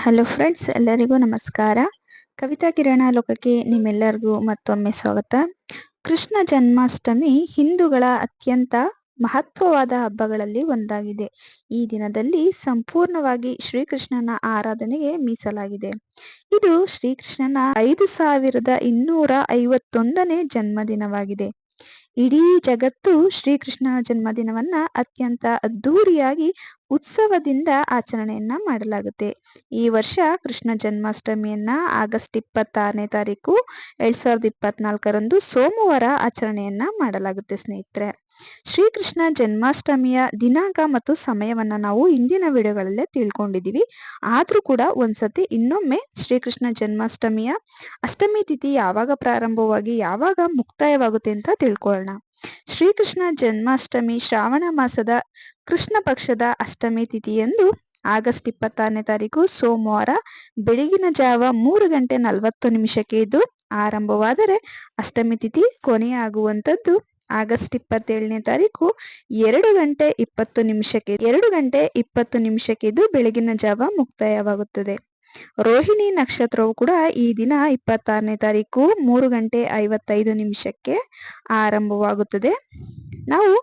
Hello friends ಎಲ್ಲರಿಗೂ ನಮಸ್ಕಾರ. ಕವಿತಾ ಕಿರಣ ಲೋಕಕ್ಕೆ ನಿಮ್ಮೆಲ್ಲರಿಗೂ ಮತ್ತೊಮ್ಮೆ ಸ್ವಾಗತ. ಕೃಷ್ಣ ಜನ್ಮಾಷ್ಟಮಿ ಹಿಂದೂಗಳ ಅತ್ಯಂತ ಮಹತ್ವವಾದ ಹಬ್ಬಗಳಲ್ಲಿ ಒಂದಾಗಿದೆ. ಈ ದಿನದಲ್ಲಿ ಸಂಪೂರ್ಣವಾಗಿ ಶ್ರೀಕೃಷ್ಣನ ಆರಾಧನೆಗೆ ಮೀಸಲಾಗಿದೆ. ಇದು ಶ್ರೀಕೃಷ್ಣನ ಐದು ಸಾವಿರದ ಇನ್ನೂರ ಐವತ್ತೊಂದನೇ ಜನ್ಮದಿನವಾಗಿದೆ. ಇಡೀ ಜಗತ್ತು ಶ್ರೀಕೃಷ್ಣ ಜನ್ಮದಿನವನ್ನ ಅತ್ಯಂತ ಅದ್ಧೂರಿಯಾಗಿ ಉತ್ಸವದಿಂದ ಆಚರಣೆಯನ್ನ ಮಾಡಲಾಗುತ್ತೆ. ಈ ವರ್ಷ ಕೃಷ್ಣ ಜನ್ಮಾಷ್ಟಮಿಯನ್ನ ಆಗಸ್ಟ್ ಇಪ್ಪತ್ತಾರನೇ ತಾರೀಕು, ಎರಡ್ ಸಾವಿರದ ಇಪ್ಪತ್ನಾಲ್ಕರಂದು ಸೋಮವಾರ ಆಚರಣೆಯನ್ನ ಮಾಡಲಾಗುತ್ತೆ ಸ್ನೇಹಿತರೆ. ಶ್ರೀಕೃಷ್ಣ ಜನ್ಮಾಷ್ಟಮಿಯ ದಿನಾಂಕ ಮತ್ತು ಸಮಯವನ್ನ ನಾವು ಹಿಂದಿನ ವಿಡಿಯೋಗಳಲ್ಲೇ ತಿಳ್ಕೊಂಡಿದ್ದೀವಿ ಆದ್ರೂ ಕೂಡ ಒಂದ್ಸತಿ ಇನ್ನೊಮ್ಮೆ ಶ್ರೀಕೃಷ್ಣ ಜನ್ಮಾಷ್ಟಮಿಯ ಅಷ್ಟಮಿ ತಿಥಿ ಯಾವಾಗ ಪ್ರಾರಂಭವಾಗಿ ಯಾವಾಗ ಮುಕ್ತಾಯವಾಗುತ್ತೆ ಅಂತ ತಿಳ್ಕೊಳ್ಳೋಣ ಶ್ರೀಕೃಷ್ಣ ಜನ್ಮಾಷ್ಟಮಿ ಶ್ರಾವಣ ಮಾಸದ ಕೃಷ್ಣ ಪಕ್ಷದ ಅಷ್ಟಮಿ ತಿಥಿಯಂದು ಆಗಸ್ಟ್ ಇಪ್ಪತ್ತಾರನೇ ತಾರೀಕು ಸೋಮವಾರ ಬೆಳಗಿನ ಜಾವ ಮೂರು ಗಂಟೆ ನಲವತ್ತು ನಿಮಿಷಕ್ಕೆ ಇದು ಆರಂಭವಾದರೆ ಅಷ್ಟಮಿ ತಿಥಿ ಕೊನೆಯಾಗುವಂಥದ್ದು. ಆಗಸ್ಟ್ ಇಪ್ಪತ್ತೇಳನೇ ತಾರೀಕು ಎರಡು ಗಂಟೆ ಇಪ್ಪತ್ತು ನಿಮಿಷಕ್ಕೆ, ಎರಡು ಗಂಟೆ ಇಪ್ಪತ್ತು ನಿಮಿಷಕ್ಕೆ ಇದು ಬೆಳಗಿನ ಜಾವ ಮುಕ್ತಾಯವಾಗುತ್ತದೆ. ರೋಹಿಣಿ ನಕ್ಷತ್ರವು ಕೂಡ ಈ ದಿನ ಇಪ್ಪತ್ತಾರನೇ ತಾರೀಕು ಮೂರು ಗಂಟೆ ಐವತ್ತೈದು ನಿಮಿಷಕ್ಕೆ ಆರಂಭವಾಗುತ್ತದೆ. ನಾವು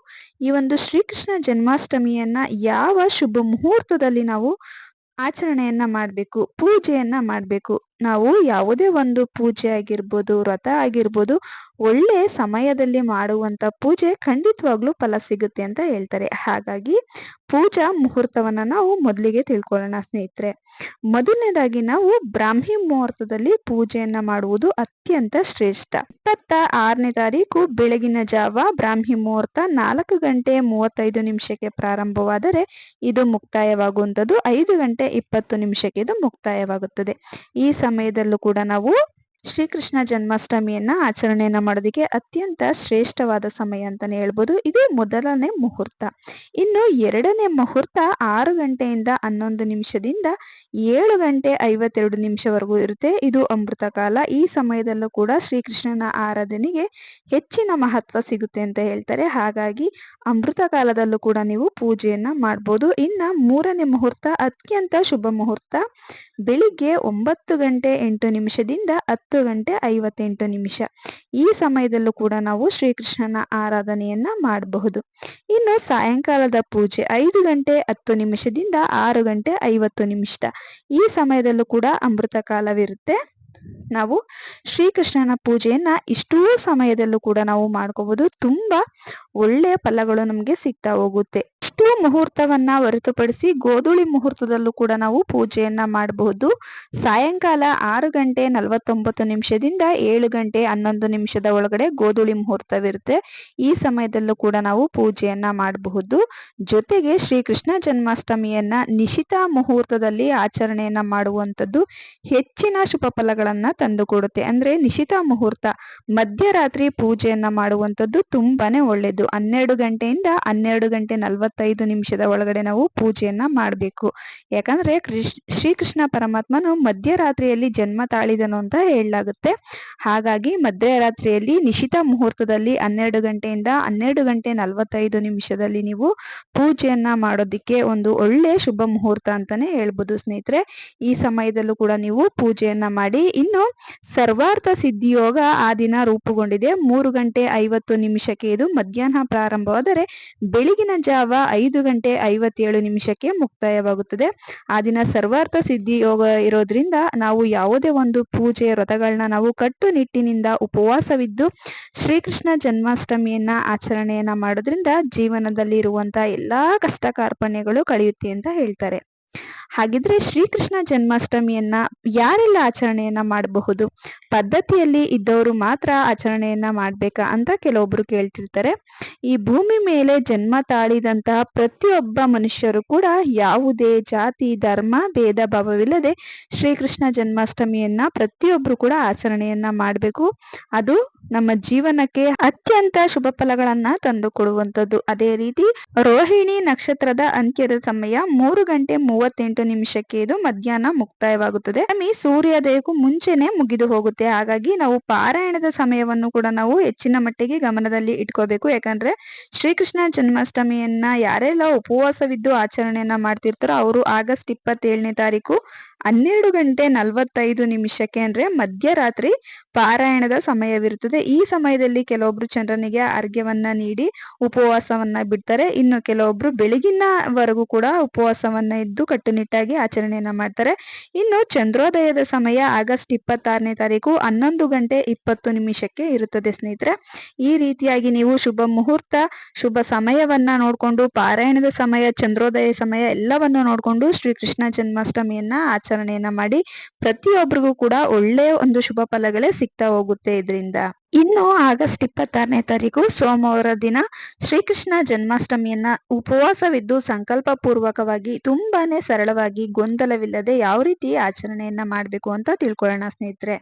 ಈ ಒಂದು ಶ್ರೀಕೃಷ್ಣ ಜನ್ಮಾಷ್ಟಮಿಯನ್ನ ಯಾವ ಶುಭ ಮುಹೂರ್ತದಲ್ಲಿ ನಾವು ಆಚರಣೆಯನ್ನ ಮಾಡಬೇಕು, ಪೂಜೆಯನ್ನ ಮಾಡಬೇಕು ನಾವು ಯಾವುದೇ ಒಂದು ಪೂಜೆ ಆಗಿರ್ಬೋದು, ವ್ರತ ಆಗಿರ್ಬೋದು, ಒಳ್ಳೆ ಸಮಯದಲ್ಲಿ ಮಾಡುವಂತ ಪೂಜೆ ಖಂಡಿತವಾಗ್ಲೂ ಫಲ ಸಿಗುತ್ತೆ ಅಂತ ಹೇಳ್ತಾರೆ. ಹಾಗಾಗಿ ಪೂಜಾ ಮುಹೂರ್ತವನ್ನ ನಾವು ಮೊದಲಿಗೆ ತಿಳ್ಕೊಳ್ಳೋಣ ಸ್ನೇಹಿತರೆ. ಮೊದಲನೇದಾಗಿ ನಾವು ಬ್ರಾಹ್ಮಿ ಮುಹೂರ್ತದಲ್ಲಿ ಪೂಜೆಯನ್ನ ಮಾಡುವುದು ಅತ್ಯಂತ ಶ್ರೇಷ್ಠ. ಇಪ್ಪತ್ತ ಆರನೇ ತಾರೀಕು ಬೆಳಗಿನ ಜಾವ ಬ್ರಾಹ್ಮಿ ಮುಹೂರ್ತ ನಾಲ್ಕು ಗಂಟೆ ಮೂವತ್ತೈದು ನಿಮಿಷಕ್ಕೆ ಪ್ರಾರಂಭವಾದರೆ ಇದು ಮುಕ್ತಾಯವಾಗುವಂಥದ್ದು. ಐದು ಗಂಟೆ ಇಪ್ಪತ್ತು ನಿಮಿಷಕ್ಕೆ ಇದು ಮುಕ್ತಾಯವಾಗುತ್ತದೆ. ಈ ಸಮಯದಲ್ಲೂ ಕೂಡ ನಾವು ಶ್ರೀಕೃಷ್ಣ ಜನ್ಮಾಷ್ಟಮಿಯನ್ನ ಆಚರಣೆಯನ್ನ ಮಾಡೋದಕ್ಕೆ ಅತ್ಯಂತ ಶ್ರೇಷ್ಠವಾದ ಸಮಯ ಅಂತಾನೆ ಹೇಳ್ಬೋದು. ಇದೇ ಮೊದಲನೇ ಮುಹೂರ್ತ. ಇನ್ನು ಎರಡನೇ ಮುಹೂರ್ತ ಆರು ಗಂಟೆಯಿಂದ ಹನ್ನೊಂದು ನಿಮಿಷದಿಂದ ಏಳು ಗಂಟೆ ಐವತ್ತೆರಡು ನಿಮಿಷವರೆಗೂ ಇರುತ್ತೆ. ಇದು ಅಮೃತ ಕಾಲ. ಈ ಸಮಯದಲ್ಲೂ ಕೂಡ ಶ್ರೀಕೃಷ್ಣನ ಆರಾಧನೆಗೆ ಹೆಚ್ಚಿನ ಮಹತ್ವ ಸಿಗುತ್ತೆ ಅಂತ ಹೇಳ್ತಾರೆ. ಹಾಗಾಗಿ ಅಮೃತ ಕಾಲದಲ್ಲೂ ಕೂಡ ನೀವು ಪೂಜೆಯನ್ನ ಮಾಡ್ಬೋದು. ಇನ್ನ ಮೂರನೇ ಮುಹೂರ್ತ ಅತ್ಯಂತ ಶುಭ ಮುಹೂರ್ತ. ಬೆಳಿಗ್ಗೆ ಒಂಬತ್ತು ಗಂಟೆ ಎಂಟು ನಿಮಿಷದಿಂದ ಗಂಟೆ ಐವತ್ತೆಂಟು ನಿಮಿಷ. ಈ ಸಮಯದಲ್ಲೂ ಕೂಡ ನಾವು ಶ್ರೀಕೃಷ್ಣನ ಆರಾಧನೆಯನ್ನ ಮಾಡಬಹುದು. ಇನ್ನು ಸಾಯಂಕಾಲದ ಪೂಜೆ ಐದು ಗಂಟೆ ಹತ್ತು ನಿಮಿಷದಿಂದ ಆರು ಗಂಟೆ ಐವತ್ತು ನಿಮಿಷ. ಈ ಸಮಯದಲ್ಲೂ ಕೂಡ ಅಮೃತ ಕಾಲವಿರುತ್ತೆ. ನಾವು ಶ್ರೀಕೃಷ್ಣನ ಪೂಜೆಯನ್ನ ಇಷ್ಟೂ ಸಮಯದಲ್ಲೂ ಕೂಡ ನಾವು ಮಾಡ್ಕೋಬಹುದು ತುಂಬಾ ಒಳ್ಳೆಯ ಫಲಗಳು ನಮಗೆ ಸಿಗ್ತಾ ಹೋಗುತ್ತೆ. ಇಷ್ಟು ಮುಹೂರ್ತವನ್ನ ಹೊರತುಪಡಿಸಿ ಗೋಧೂಳಿ ಮುಹೂರ್ತದಲ್ಲೂ ಕೂಡ ನಾವು ಪೂಜೆಯನ್ನ ಮಾಡಬಹುದು ಸಾಯಂಕಾಲ ಆರು ಗಂಟೆ ನಲವತ್ತೊಂಬತ್ತು ನಿಮಿಷದಿಂದ ಏಳು ಗಂಟೆ ಹನ್ನೊಂದು ನಿಮಿಷದ ಒಳಗಡೆ ಗೋಧೂಳಿ ಮುಹೂರ್ತವಿರುತ್ತೆ. ಈ ಸಮಯದಲ್ಲೂ ಕೂಡ ನಾವು ಪೂಜೆಯನ್ನ ಮಾಡಬಹುದು. ಜೊತೆಗೆ ಶ್ರೀಕೃಷ್ಣ ಜನ್ಮಾಷ್ಟಮಿಯನ್ನ ನಿಶಿತ ಮುಹೂರ್ತದಲ್ಲಿ ಆಚರಣೆಯನ್ನ ಮಾಡುವಂಥದ್ದು ಹೆಚ್ಚಿನ ಶುಭ ತಂದುಕೊಡುತ್ತೆ. ಅಂದ್ರೆ ನಿಶಿತ ಮುಹೂರ್ತ, ಮಧ್ಯರಾತ್ರಿ ಪೂಜೆಯನ್ನ ಮಾಡುವಂಥದ್ದು ತುಂಬಾನೇ ಒಳ್ಳೇದು. ಹನ್ನೆರಡು ಗಂಟೆಯಿಂದ ಹನ್ನೆರಡು ಗಂಟೆ ನಲವತ್ತೈದು ನಿಮಿಷದ ಒಳಗಡೆ ನಾವು ಪೂಜೆಯನ್ನ ಮಾಡಬೇಕು. ಯಾಕಂದ್ರೆ ಕೃಷ್, ಶ್ರೀಕೃಷ್ಣ ಪರಮಾತ್ಮನು ಮಧ್ಯರಾತ್ರಿಯಲ್ಲಿ ಜನ್ಮ ತಾಳಿದನು ಅಂತ ಹೇಳಲಾಗುತ್ತೆ. ಹಾಗಾಗಿ ಮಧ್ಯರಾತ್ರಿಯಲ್ಲಿ ನಿಶಿತ ಮುಹೂರ್ತದಲ್ಲಿ ಹನ್ನೆರಡು ಗಂಟೆಯಿಂದ ಹನ್ನೆರಡು ಗಂಟೆ ನಲವತ್ತೈದು ನಿಮಿಷದಲ್ಲಿ ನೀವು ಪೂಜೆಯನ್ನ ಮಾಡೋದಿಕ್ಕೆ ಒಂದು ಒಳ್ಳೆ ಶುಭ ಮುಹೂರ್ತ ಅಂತಾನೆ ಹೇಳ್ಬೋದು ಸ್ನೇಹಿತರೆ. ಈ ಸಮಯದಲ್ಲೂ ಕೂಡ ನೀವು ಪೂಜೆಯನ್ನ ಮಾಡಿ ಇನ್ನು ಸರ್ವಾರ್ಥ ಸಿದ್ಧಿಯೋಗ ಆ ದಿನ ರೂಪುಗೊಂಡಿದೆ. ಮೂರು ಗಂಟೆ ಐವತ್ತು ನಿಮಿಷಕ್ಕೆ ಇದು ಮಧ್ಯಾಹ್ನ ಪ್ರಾರಂಭವಾದರೆ ಬೆಳಗಿನ ಜಾವ ಐದು ಗಂಟೆ ಐವತ್ತೇಳು ನಿಮಿಷಕ್ಕೆ ಮುಕ್ತಾಯವಾಗುತ್ತದೆ. ಆ ದಿನ ಸರ್ವಾರ್ಥ ಸಿದ್ಧಿ ಯೋಗ ಇರೋದ್ರಿಂದ ನಾವು ಯಾವುದೇ ಒಂದು ಪೂಜೆ ವ್ರತಗಳನ್ನ ನಾವು ಕಟ್ಟುನಿಟ್ಟಿನಿಂದ ಉಪವಾಸವಿದ್ದು ಶ್ರೀಕೃಷ್ಣ ಜನ್ಮಾಷ್ಟಮಿಯನ್ನ ಆಚರಣೆಯನ್ನ ಮಾಡೋದ್ರಿಂದ ಜೀವನದಲ್ಲಿ ಇರುವಂತಹ ಎಲ್ಲಾ ಕಷ್ಟ ಕಾರ್ಪಣ್ಯಗಳು ಕಳೆಯುತ್ತೆ ಅಂತ ಹೇಳ್ತಾರೆ. ಹಾಗಿದ್ರೆ ಶ್ರೀಕೃಷ್ಣ ಜನ್ಮಾಷ್ಟಮಿಯನ್ನ ಯಾರೆಲ್ಲ ಆಚರಣೆಯನ್ನ ಮಾಡಬಹುದು? ಪದ್ಧತಿಯಲ್ಲಿ ಇದ್ದವರು ಮಾತ್ರ ಆಚರಣೆಯನ್ನ ಮಾಡ್ಬೇಕಾ ಅಂತ ಕೆಲವೊಬ್ರು ಕೇಳ್ತಿರ್ತಾರೆ. ಈ ಭೂಮಿ ಮೇಲೆ ಜನ್ಮ ತಾಳಿದಂತಹ ಪ್ರತಿಯೊಬ್ಬ ಮನುಷ್ಯರು ಕೂಡ ಯಾವುದೇ ಜಾತಿ, ಧರ್ಮ, ಭೇದ ಭಾವವಿಲ್ಲದೆ ಶ್ರೀಕೃಷ್ಣ ಜನ್ಮಾಷ್ಟಮಿಯನ್ನ ಪ್ರತಿಯೊಬ್ರು ಕೂಡ ಆಚರಣೆಯನ್ನ ಮಾಡಬೇಕು. ಅದು ನಮ್ಮ ಜೀವನಕ್ಕೆ ಅತ್ಯಂತ ಶುಭ ಫಲಗಳನ್ನ ತಂದು ಕೊಡುವಂತದ್ದು ಅದೇ ರೀತಿ ರೋಹಿಣಿ ನಕ್ಷತ್ರದ ಅಂತ್ಯದ ಸಮಯ ಮೂರು ಗಂಟೆ ಮೂವತ್ತೆಂಟು ನಿಮಿಷಕ್ಕೆ ಇದು ಮಧ್ಯಾಹ್ನ ಮುಕ್ತಾಯವಾಗುತ್ತದೆ. ನಮಗೆ ಸೂರ್ಯೋದಯಕ್ಕೂ ಮುಂಚೆನೆ ಮುಗಿದು ಹೋಗುತ್ತೆ. ಹಾಗಾಗಿ ನಾವು ಪಾರಾಯಣದ ಸಮಯವನ್ನು ಕೂಡ ನಾವು ಹೆಚ್ಚಿನ ಮಟ್ಟಿಗೆ ಗಮನದಲ್ಲಿ ಇಟ್ಕೋಬೇಕು. ಯಾಕಂದ್ರೆ ಶ್ರೀಕೃಷ್ಣ ಜನ್ಮಾಷ್ಟಮಿಯನ್ನ ಯಾರೆಲ್ಲ ಉಪವಾಸವಿದ್ದು ಆಚರಣೆಯನ್ನ ಮಾಡ್ತಿರ್ತಾರೋ ಅವರು ಆಗಸ್ಟ್ ಇಪ್ಪತ್ತೇಳನೇ ತಾರೀಕು ಹನ್ನೆರಡು ಗಂಟೆ ನಲವತ್ತೈದು ನಿಮಿಷಕ್ಕೆ ಅಂದ್ರೆ ಮಧ್ಯರಾತ್ರಿ ಪಾರಾಯಣದ ಸಮಯವಿರುತ್ತದೆ. ಈ ಸಮಯದಲ್ಲಿ ಕೆಲವೊಬ್ರು ಚಂದ್ರನಿಗೆ ಅರ್ಘ್ಯವನ್ನ ನೀಡಿ ಉಪವಾಸವನ್ನ ಬಿಡ್ತಾರೆ. ಇನ್ನು ಕೆಲವೊಬ್ರು ಬೆಳಗಿನವರೆಗೂ ಕೂಡ ಉಪವಾಸವನ್ನ ಇದ್ದು ಕಟ್ಟುನಿಟ್ಟಾಗಿ ಆಚರಣೆಯನ್ನ ಮಾಡ್ತಾರೆ. ಇನ್ನು ಚಂದ್ರೋದಯದ ಸಮಯ ಆಗಸ್ಟ್ ಇಪ್ಪತ್ತಾರನೇ ತಾರೀಕು ಹನ್ನೊಂದು ಗಂಟೆ ಇಪ್ಪತ್ತು ನಿಮಿಷಕ್ಕೆ ಇರುತ್ತದೆ ಸ್ನೇಹಿತರೆ. ಈ ರೀತಿಯಾಗಿ ನೀವು ಶುಭ ಮುಹೂರ್ತ, ಶುಭ ಸಮಯವನ್ನ ನೋಡಿಕೊಂಡು ಪಾರಾಯಣದ ಸಮಯ, ಚಂದ್ರೋದಯ ಸಮಯ ಎಲ್ಲವನ್ನು ನೋಡಿಕೊಂಡು ಶ್ರೀಕೃಷ್ಣ ಜನ್ಮಾಷ್ಟಮಿಯನ್ನ ಆಚರಣೆಯನ್ನ ಮಾಡಿ ಪ್ರತಿಯೊಬ್ಬರಿಗೂ ಕೂಡ ಒಳ್ಳೆಯ ಒಂದು ಶುಭ ಫಲಗಳೇ ಸಿಗ್ತಾ ಹೋಗುತ್ತೆ ಇದರಿಂದ. ಇನ್ನು ಆಗಸ್ಟ್ ಇಪ್ಪತ್ತಾರನೇ ತಾರೀಕು ಸೋಮವಾರ ದಿನ ಶ್ರೀಕೃಷ್ಣ ಜನ್ಮಾಷ್ಟಮಿಯನ್ನ ಉಪವಾಸವಿದ್ದು ಸಂಕಲ್ಪ ಪೂರ್ವಕವಾಗಿ ತುಂಬಾನೇ ಸರಳವಾಗಿ ಗೊಂದಲವಿಲ್ಲದೆ ಯಾವ ರೀತಿ ಆಚರಣೆಯನ್ನ ಮಾಡಬೇಕು ಅಂತ ತಿಳ್ಕೊಳ್ಳೋಣ ಸ್ನೇಹಿತರೆ.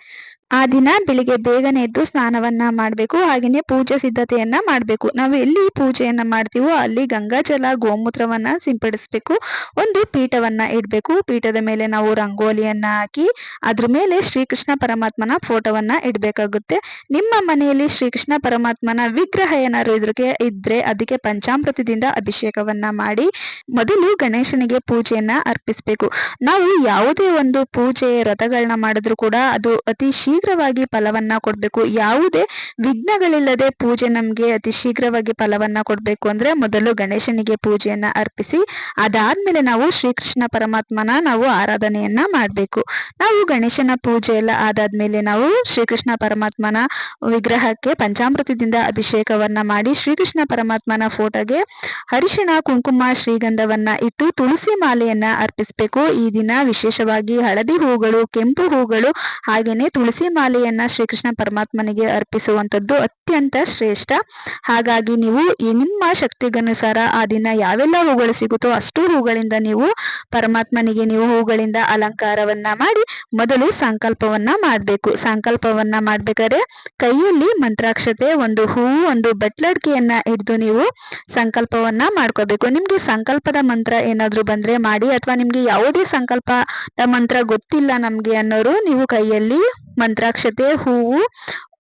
ಆ ದಿನ ಬೆಳಿಗ್ಗೆ ಬೇಗನೆ ಎದ್ದು ಸ್ನಾನವನ್ನ ಮಾಡಬೇಕು ಹಾಗೆಯೇ ಪೂಜೆ ಸಿದ್ಧತೆಯನ್ನ ಮಾಡಬೇಕು. ನಾವು ಎಲ್ಲಿ ಪೂಜೆಯನ್ನ ಮಾಡ್ತೀವೋ ಅಲ್ಲಿ ಗಂಗಾಜಲ ಗೋಮೂತ್ರವನ್ನ ಸಿಂಪಡಿಸಬೇಕು, ಒಂದು ಪೀಠವನ್ನ ಇಡಬೇಕು. ಪೀಠದ ಮೇಲೆ ನಾವು ರಂಗೋಲಿಯನ್ನ ಹಾಕಿ, ಅದ್ರ ಮೇಲೆ ಶ್ರೀಕೃಷ್ಣ ಪರಮಾತ್ಮನ ಫೋಟೋವನ್ನ ಇಡಬೇಕಾಗುತ್ತೆ. ನಿಮ್ಮ ಮನೆಯಲ್ಲಿ ಶ್ರೀಕೃಷ್ಣ ಪರಮಾತ್ಮನ ವಿಗ್ರಹ ಏನಾದ್ರು ಇದ್ರೆ, ಅದಕ್ಕೆ ಪಂಚಾಮೃತದಿಂದ ಅಭಿಷೇಕವನ್ನ ಮಾಡಿ ಮೊದಲು ಗಣೇಶನಿಗೆ ಪೂಜೆಯನ್ನ ಅರ್ಪಿಸಬೇಕು. ನಾವು ಯಾವುದೇ ಒಂದು ಪೂಜೆ ವ್ರತಗಳನ್ನ ಮಾಡಿದ್ರು ಕೂಡ ಅದು ಅತಿ ಶೀಘ್ರವಾಗಿ ಫಲವನ್ನ ಕೊಡಬೇಕು. ಯಾವುದೇ ವಿಘ್ನಗಳಿಲ್ಲದೆ ಪೂಜೆ ನಮ್ಗೆ ಅತಿ ಶೀಘ್ರವಾಗಿ ಫಲವನ್ನ ಕೊಡಬೇಕು ಅಂದ್ರೆ ಮೊದಲು ಗಣೇಶನಿಗೆ ಪೂಜೆಯನ್ನ ಅರ್ಪಿಸಿ, ಅದಾದ್ಮೇಲೆ ನಾವು ಶ್ರೀಕೃಷ್ಣ ಪರಮಾತ್ಮನ ನಾವು ಆರಾಧನೆಯನ್ನ ಮಾಡ್ಬೇಕು. ನಾವು ಗಣೇಶನ ಪೂಜೆ ಎಲ್ಲ ಆದಾದ್ಮೇಲೆ ನಾವು ಶ್ರೀಕೃಷ್ಣ ಪರಮಾತ್ಮನ ವಿಗ್ರಹಕ್ಕೆ ಪಂಚಾಮೃತದಿಂದ ಅಭಿಷೇಕವನ್ನ ಮಾಡಿ ಶ್ರೀಕೃಷ್ಣ ಪರಮಾತ್ಮನ ಫೋಟೋಗೆ ಅರಿಶಿಣ, ಕುಂಕುಮ ಶ್ರೀಗಂಧವನ್ನ ಇಟ್ಟು ತುಳಸಿ ಮಾಲೆಯನ್ನ ಅರ್ಪಿಸಬೇಕು. ಈ ದಿನ ವಿಶೇಷವಾಗಿ ಹಳದಿ ಹೂಗಳು, ಕೆಂಪು ಹೂಗಳು ಹಾಗೇನೆ ತುಳಸಿ ಮಾಲೆಯನ್ನ ಶ್ರೀಕೃಷ್ಣ ಪರಮಾತ್ಮನಿಗೆ ಅರ್ಪಿಸುವಂತದ್ದು ಅತ್ಯಂತ ಶ್ರೇಷ್ಠ. ಹಾಗಾಗಿ ನೀವು ನಿಮ್ಮ ಶಕ್ತಿಗನುಸಾರ ಆ ದಿನ ಯಾವೆಲ್ಲ ಹೂಗಳು ಸಿಗುತ್ತೋ ಅಷ್ಟು ಹೂಗಳಿಂದ ನೀವು ಪರಮಾತ್ಮನಿಗೆ ನೀವು ಹೂಗಳಿಂದ ಅಲಂಕಾರವನ್ನ ಮಾಡಿ ಮೊದಲು ಸಂಕಲ್ಪವನ್ನ ಮಾಡಬೇಕು. ಸಂಕಲ್ಪವನ್ನ ಮಾಡ್ಬೇಕಾದ್ರೆ ಕೈಯಲ್ಲಿ ಮಂತ್ರಾಕ್ಷತೆ, ಒಂದು ಹೂವು ಒಂದು ಬಟ್ಲಡ್ಕೆಯನ್ನ ಹಿಡಿದು ನೀವು ಸಂಕಲ್ಪವನ್ನ ಮಾಡ್ಕೋಬೇಕು. ನಿಮ್ಗೆ ಸಂಕಲ್ಪದ ಮಂತ್ರ ಏನಾದರೂ ಬಂದ್ರೆ ಮಾಡಿ ಅಥವಾ ನಿಮಗೆ ಯಾವುದೇ ಸಂಕಲ್ಪದ ಮಂತ್ರ ಗೊತ್ತಿಲ್ಲ ನಮಗೆ ಅನ್ನೋರು ನೀವು ಕೈಯಲ್ಲಿ ಮಂತ್ರಾಕ್ಷತೆ, ಹೂವು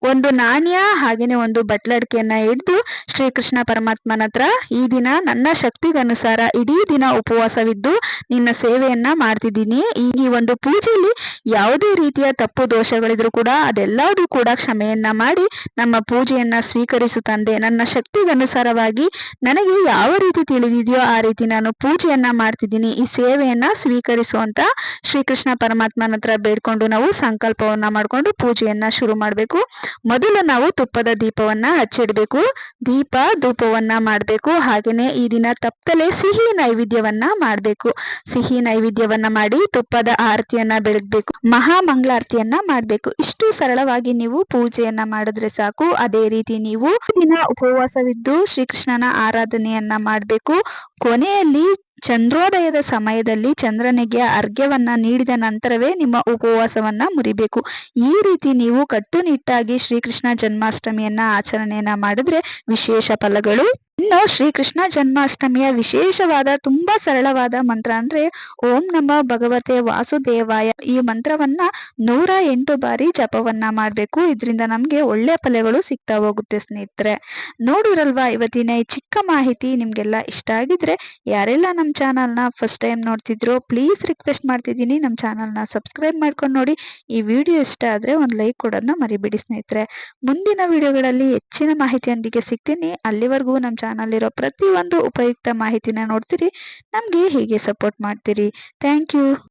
ಒಂದು ನಾಣ್ಯ ಹಾಗೇನೆ ಒಂದು ಬಟ್ಲಡ್ಕೆಯನ್ನ ಹಿಡಿದು ಶ್ರೀಕೃಷ್ಣ ಪರಮಾತ್ಮನ ಹತ್ರ ಈ ದಿನ ನನ್ನ ಶಕ್ತಿಗನುಸಾರ ಇಡೀ ದಿನ ಉಪವಾಸವಿದ್ದು ನಿನ್ನ ಸೇವೆಯನ್ನ ಮಾಡ್ತಿದ್ದೀನಿ. ಈ ಒಂದು ಪೂಜೆಯಲ್ಲಿ ಯಾವುದೇ ರೀತಿಯ ತಪ್ಪು ದೋಷಗಳಿದ್ರು ಕೂಡ ಅದೆಲ್ಲದೂ ಕೂಡ ಕ್ಷಮೆಯನ್ನ ಮಾಡಿ ನಮ್ಮ ಪೂಜೆಯನ್ನ ಸ್ವೀಕರಿಸು ತಂದೆ. ನನ್ನ ಶಕ್ತಿಗನುಸಾರವಾಗಿ ನನಗೆ ಯಾವ ರೀತಿ ತಿಳಿದಿದೆಯೋ ಆ ರೀತಿ ನಾನು ಪೂಜೆಯನ್ನ ಮಾಡ್ತಿದ್ದೀನಿ. ಈ ಸೇವೆಯನ್ನ ಸ್ವೀಕರಿಸು ಅಂತ ಶ್ರೀಕೃಷ್ಣ ಪರಮಾತ್ಮನ ಹತ್ರ ಬೇಡ್ಕೊಂಡು ನಾವು ಸಂಕಲ್ಪವನ್ನ ಮಾಡ್ಕೊಂಡು ಪೂಜೆಯನ್ನ ಶುರು ಮಾಡಬೇಕು. ಮೊದಲು ನಾವು ತುಪ್ಪದ ದೀಪವನ್ನ ಹಚ್ಚಿಡ್ಬೇಕು. ದೀಪ ಧೂಪವನ್ನ ಮಾಡಬೇಕು. ಹಾಗೇನೆ ಈ ದಿನ ತಪ್ಪಲೆ ಸಿಹಿ ನೈವೇದ್ಯವನ್ನ ಮಾಡಬೇಕು. ಸಿಹಿ ನೈವೇದ್ಯವನ್ನ ಮಾಡಿ ತುಪ್ಪದ ಆರತಿಯನ್ನ ಬೆಳಗ್ಬೇಕು. ಮಹಾ ಮಂಗಳಾರತಿಯನ್ನ ಮಾಡಬೇಕು. ಇಷ್ಟು ಸರಳವಾಗಿ ನೀವು ಪೂಜೆಯನ್ನ ಮಾಡಿದ್ರೆ ಸಾಕು. ಅದೇ ರೀತಿ ನೀವು ದಿನ ಉಪವಾಸವಿದ್ದು ಶ್ರೀಕೃಷ್ಣನ ಆರಾಧನೆಯನ್ನ ಮಾಡಬೇಕು. ಕೊನೆಯಲ್ಲಿ ಚಂದ್ರೋದಯದ ಸಮಯದಲ್ಲಿ ಚಂದ್ರನಿಗೆ ಅರ್ಘ್ಯವನ್ನ ನೀಡಿದ ನಂತರವೇ ನಿಮ್ಮ ಉಪವಾಸವನ್ನ ಮುರಿಬೇಕು. ಈ ರೀತಿ ನೀವು ಕಟ್ಟುನಿಟ್ಟಾಗಿ ಶ್ರೀಕೃಷ್ಣ ಜನ್ಮಾಷ್ಟಮಿಯನ್ನ ಆಚರಣೆಯನ್ನ ಮಾಡಿದ್ರೆ ವಿಶೇಷ ಫಲಗಳು ಇನ್ನು ಶ್ರೀಕೃಷ್ಣ ಜನ್ಮಾಷ್ಟಮಿಯ ವಿಶೇಷವಾದ, ತುಂಬಾ ಸರಳವಾದ ಮಂತ್ರ ಅಂದ್ರೆ, ಓಂ ನಮ ಭಗವತೆ ವಾಸುದೇವಾಯ. ಈ ಮಂತ್ರವನ್ನ ನೂರ ಎಂಟು ಬಾರಿ ಜಪವನ್ನ ಮಾಡ್ಬೇಕು. ಇದರಿಂದ ನಮ್ಗೆ ಒಳ್ಳೆ ಫಲಗಳು ಸಿಗ್ತಾ ಹೋಗುತ್ತೆ ಸ್ನೇಹಿತರೆ. ನೋಡಿರಲ್ವಾ ಇವತ್ತಿನ ಈ ಚಿಕ್ಕ ಮಾಹಿತಿ ನಿಮ್ಗೆಲ್ಲ ಇಷ್ಟ ಆಗಿದ್ರೆ, ಯಾರೆಲ್ಲ ನಮ್ಮ ಚಾನಲ್ನ ಫಸ್ಟ್ ಟೈಮ್ ನೋಡ್ತಿದ್ರು ಪ್ಲೀಸ್ ರಿಕ್ವೆಸ್ಟ್ ಮಾಡ್ತಿದ್ದೀನಿ. ನಮ್ಮ ಚಾನಲ್ನ ಸಬ್ಸ್ಕ್ರೈಬ್ ಮಾಡ್ಕೊಂಡು ನೋಡಿ. ಈ ವಿಡಿಯೋ ಇಷ್ಟ ಆದ್ರೆ ಒಂದು ಲೈಕ್ ಕೊಡೋದನ್ನ ಮರಿಬೇಡಿ ಸ್ನೇಹಿತರೆ. ಮುಂದಿನ ವಿಡಿಯೋಗಳಲ್ಲಿ ಹೆಚ್ಚಿನ ಮಾಹಿತಿಯೊಂದಿಗೆ ಸಿಗ್ತೀನಿ. ಅಲ್ಲಿವರೆಗೂ ನಮ್ಮ ಚಾನಲ್ ಪ್ರತಿಯೊಂದು ಉಪಯುಕ್ತ ಮಾಹಿತಿನ ನೋಡ್ತೀರಿ. ನಮಗೆ ಹೀಗೆ ಸಪೋರ್ಟ್ ಮಾಡ್ತೀರಿ. Thank you